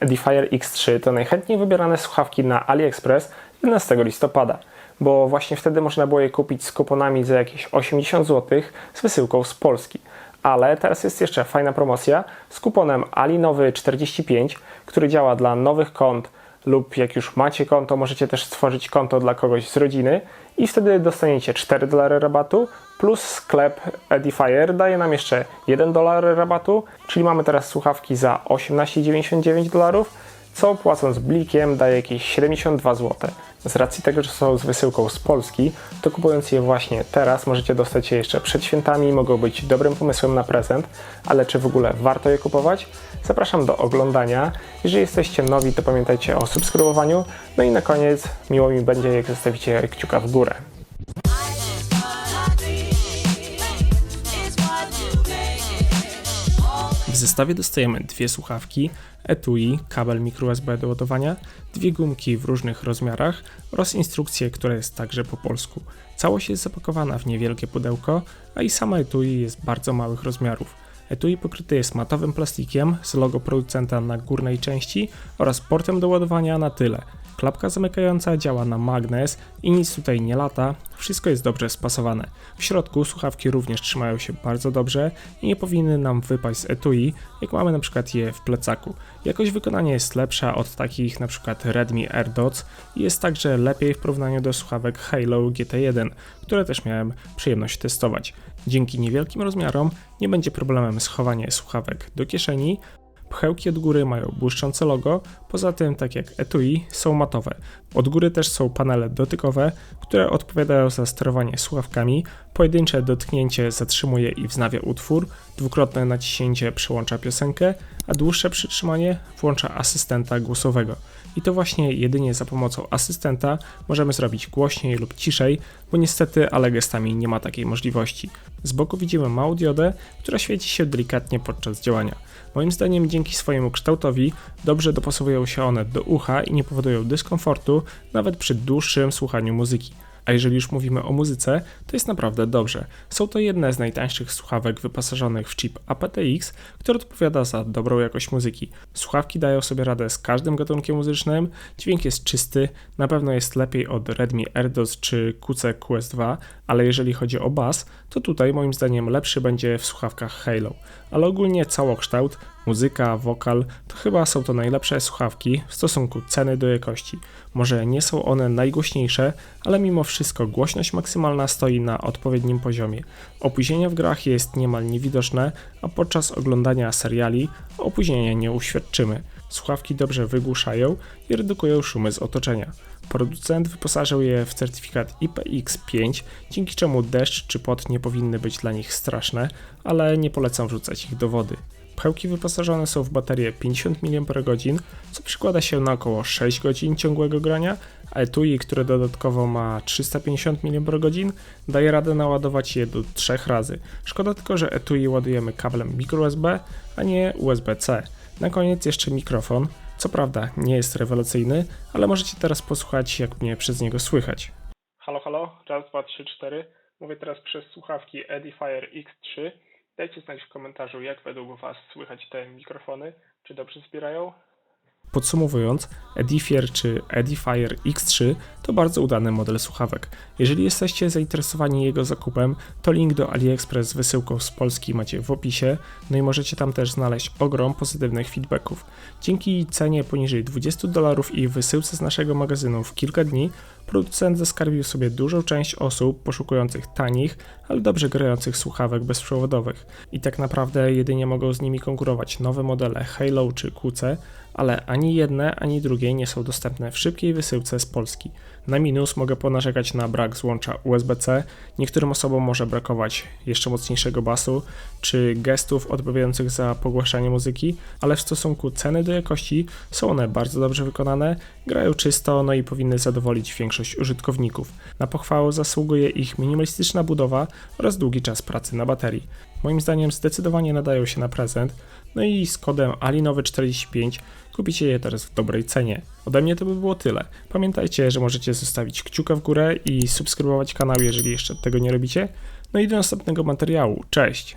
Edifier X3 to najchętniej wybierane słuchawki na AliExpress 11 listopada, bo właśnie wtedy można było je kupić z kuponami za jakieś 80 zł z wysyłką z Polski. Ale teraz jest jeszcze fajna promocja z kuponem ALINOWY45, który działa dla nowych kont lub jak już macie konto, możecie też stworzyć konto dla kogoś z rodziny i wtedy dostaniecie 4 dolary rabatu plus sklep Edifier daje nam jeszcze 1 dolar rabatu, czyli mamy teraz słuchawki za 18,99 dolarów, co płacąc blikiem daje jakieś 72 zł. Z racji tego, że są z wysyłką z Polski, to kupując je właśnie teraz możecie dostać je jeszcze przed świętami, mogą być dobrym pomysłem na prezent, ale czy w ogóle warto je kupować? Zapraszam do oglądania. Jeżeli jesteście nowi, to pamiętajcie o subskrybowaniu. No i na koniec miło mi będzie, jak zostawicie kciuka w górę. W zestawie dostajemy dwie słuchawki, etui, kabel microUSB do ładowania, dwie gumki w różnych rozmiarach oraz instrukcję, która jest także po polsku. Całość jest zapakowana w niewielkie pudełko, a i sama etui jest bardzo małych rozmiarów. Etui pokryty jest matowym plastikiem z logo producenta na górnej części oraz portem do ładowania na tyle. Klapka zamykająca działa na magnes i nic tutaj nie lata, wszystko jest dobrze spasowane. W środku słuchawki również trzymają się bardzo dobrze i nie powinny nam wypaść z etui, jak mamy na przykład je w plecaku. Jakość wykonania jest lepsza od takich na przykład Redmi AirDots i jest także lepiej w porównaniu do słuchawek Halo GT1, które też miałem przyjemność testować. Dzięki niewielkim rozmiarom nie będzie problemem schowanie słuchawek do kieszeni, Pchełki od góry mają błyszczące logo, poza tym, tak jak etui, są matowe. Od góry też są panele dotykowe, które odpowiadają za sterowanie słuchawkami. Pojedyncze dotknięcie zatrzymuje i wznawia utwór, dwukrotne naciśnięcie przełącza piosenkę, a dłuższe przytrzymanie włącza asystenta głosowego. I to właśnie jedynie za pomocą asystenta możemy zrobić głośniej lub ciszej, bo niestety ale gestami nie ma takiej możliwości. Z boku widzimy małą diodę, która świeci się delikatnie podczas działania. Moim zdaniem dzięki swojemu kształtowi dobrze dopasowują się one do ucha i nie powodują dyskomfortu nawet przy dłuższym słuchaniu muzyki. A jeżeli już mówimy o muzyce, to jest naprawdę dobrze. Są to jedne z najtańszych słuchawek wyposażonych w chip aptX, który odpowiada za dobrą jakość muzyki. Słuchawki dają sobie radę z każdym gatunkiem muzycznym, dźwięk jest czysty, na pewno jest lepiej od Redmi AirDots czy QC QS2, ale jeżeli chodzi o bas, to tutaj moim zdaniem lepszy będzie w słuchawkach Halo. Ale ogólnie całokształt, muzyka, wokal, to chyba są to najlepsze słuchawki w stosunku ceny do jakości. Może nie są one najgłośniejsze, ale mimo wszystko głośność maksymalna stoi na odpowiednim poziomie. Opóźnienie w grach jest niemal niewidoczne, a podczas oglądania seriali opóźnienia nie uświadczymy. Słuchawki dobrze wygłuszają i redukują szumy z otoczenia. Producent wyposażył je w certyfikat IPX5, dzięki czemu deszcz czy pot nie powinny być dla nich straszne, ale nie polecam wrzucać ich do wody. Pchełki wyposażone są w baterię 50 mAh, co przykłada się na około 6 godzin ciągłego grania, a etui, które dodatkowo ma 350 mAh, daje radę naładować je do 3 razy. Szkoda tylko, że etui ładujemy kablem microUSB, a nie USB-C. Na koniec jeszcze mikrofon. Co prawda nie jest rewelacyjny, ale możecie teraz posłuchać, jak mnie przez niego słychać. Halo, halo, raz, dwa, trzy, cztery. Mówię teraz przez słuchawki Edifier X3. Dajcie znać w komentarzu, jak według Was słychać te mikrofony, czy dobrze zbierają. Podsumowując, Edifier czy Edifier X3 to bardzo udany model słuchawek. Jeżeli jesteście zainteresowani jego zakupem, to link do AliExpress z wysyłką z Polski macie w opisie, no i możecie tam też znaleźć ogrom pozytywnych feedbacków. Dzięki cenie poniżej 20 dolarów i wysyłce z naszego magazynu w kilka dni, producent zaskarbił sobie dużą część osób poszukujących tanich, ale dobrze grających słuchawek bezprzewodowych. I tak naprawdę jedynie mogą z nimi konkurować nowe modele Halo czy QC, ale ani jedne, ani drugie nie są dostępne w szybkiej wysyłce z Polski. Na minus mogę ponarzekać na brak złącza USB-C, niektórym osobom może brakować jeszcze mocniejszego basu, czy gestów odpowiadających za pogłaszanie muzyki, ale w stosunku ceny do jakości są one bardzo dobrze wykonane, grają czysto, no i powinny zadowolić większość użytkowników. Na pochwałę zasługuje ich minimalistyczna budowa oraz długi czas pracy na baterii. Moim zdaniem zdecydowanie nadają się na prezent, no i z kodem ALINOWY45 kupicie je teraz w dobrej cenie. Ode mnie to by było tyle. Pamiętajcie, że możecie zostawić kciuka w górę i subskrybować kanał, jeżeli jeszcze tego nie robicie. No i do następnego materiału. Cześć!